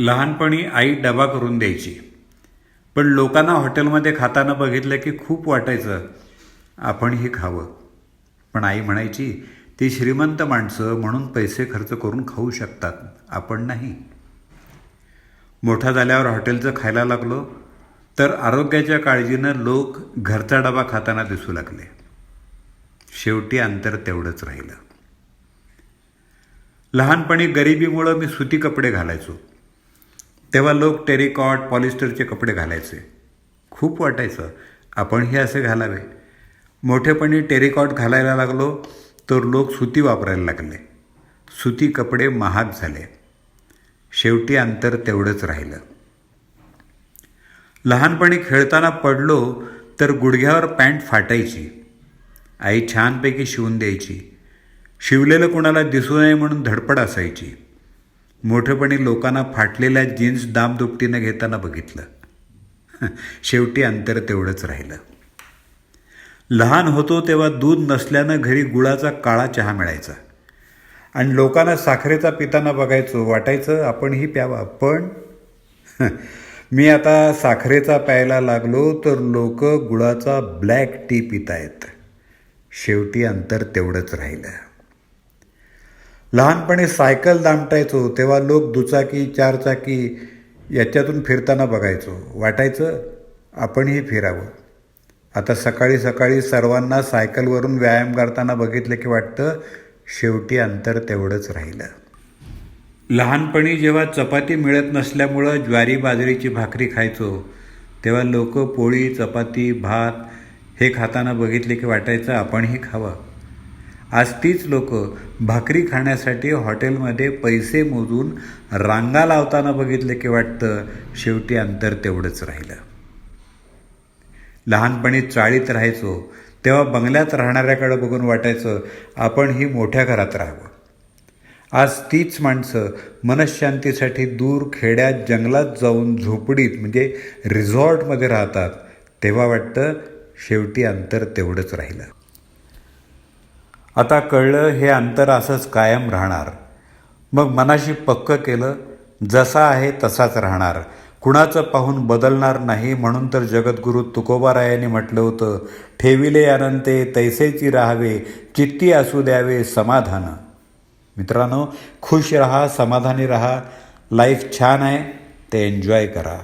लहानपणी आई डबा करून द्यायची. पण लोकांना हॉटेलमध्ये खाताना बघितलं की खूप वाटायचं आपण हे खावं. पण आई म्हणायची ती श्रीमंत माणसं म्हणून पैसे खर्च करून खाऊ शकतात आपण नाही. मोठा झाल्यावर हॉटेलचं खायला लागलो तर आरोग्याच्या काळजीनं लोक घरचा डबा खाताना दिसू लागले. शेवटी अंतर तेवढंच राहिलं. लहानपणी गरिबीमुळं मी सुती कपडे घालायचो. तेव्हा लोक टेरिकॉट पॉलिस्टरचे कपडे घालायचे. खूप वाटायचं. आपणही असे घालावे. मोठेपणी टेरिकॉट घालायला लागलो तर लोक सुती वापरायला लागले. सुती कपडे महाग झाले. शेवटी अंतर तेवढंच राहिलं. लहानपणी खेळताना पडलो तर गुडघ्यावर पॅन्ट फाटायची. आई छानपैकी शिवून द्यायची. शिवलेलं कुणाला दिसू नये म्हणून धडपड असायची. मोठेपणी लोकांना फाटलेल्या जीन्स दामदुपटीनं घेताना बघितलं. शेवटी अंतर तेवढंच राहिलं. लहान होतो तेव्हा दूध नसल्यानं घरी गुळाचा काळा चहा मिळायचा. आणि लोकांना साखरेचा पिताना बघायचो वाटायचं आपणही प्यावा. पण मी आता साखरेचा प्यायला लागलो तर लोक गुळाचा ब्लॅक टी पितायत. शेवटी अंतर तेवढंच राहिलं. लहानपणी सायकल दामटायचो तेव्हा लोक दुचाकी चारचाकी याच्यातून फिरताना बघायचो. वाटायचं आपणही फिरावं. आता सकाळी सकाळी सर्वांना सायकलवरून व्यायाम करताना बघितलं की वाटतं शेवटी अंतर तेवढंच राहिलं. लहानपणी जेव्हा चपाती मिळत नसल्यामुळं ज्वारी बाजरीची भाकरी खायचो तेव्हा लोक पोळी चपाती भात हे खाताना बघितले की वाटायचं आपणही खावं. आज तीच लोक भाकरी खाण्यासाठी हॉटेलमध्ये पैसे मोजून रांगा लावताना बघितले की वाटतं शेवटी अंतर तेवढंच राहिलं. लहानपणी चाळीत राहायचो तेव्हा बंगल्यात राहणाऱ्याकडे बघून वाटायचं आपण ही मोठ्या घरात राहावं. आज तीच माणसं मनशांतीसाठी दूर खेड्यात जंगलात जाऊन झोपडीत म्हणजे रिझॉर्टमध्ये राहतात तेव्हा वाटतं शेवटी अंतर तेवढंच राहिलं. आता कळलं हे अंतर असंच कायम राहणार. मग मनाशी पक्क केलं जसा आहे तसाच राहणार. कुणाचं पाहून बदलणार नाही म्हणून तर जगद्गुरू तुकोबारायाने म्हटलं होतं ठेविले अनंते तैसेची राहावे चित्ती असू द्यावे समाधान. मित्रांनो खुश रहा समाधानी रहा. लाईफ छान आहे ते एन्जॉय करा.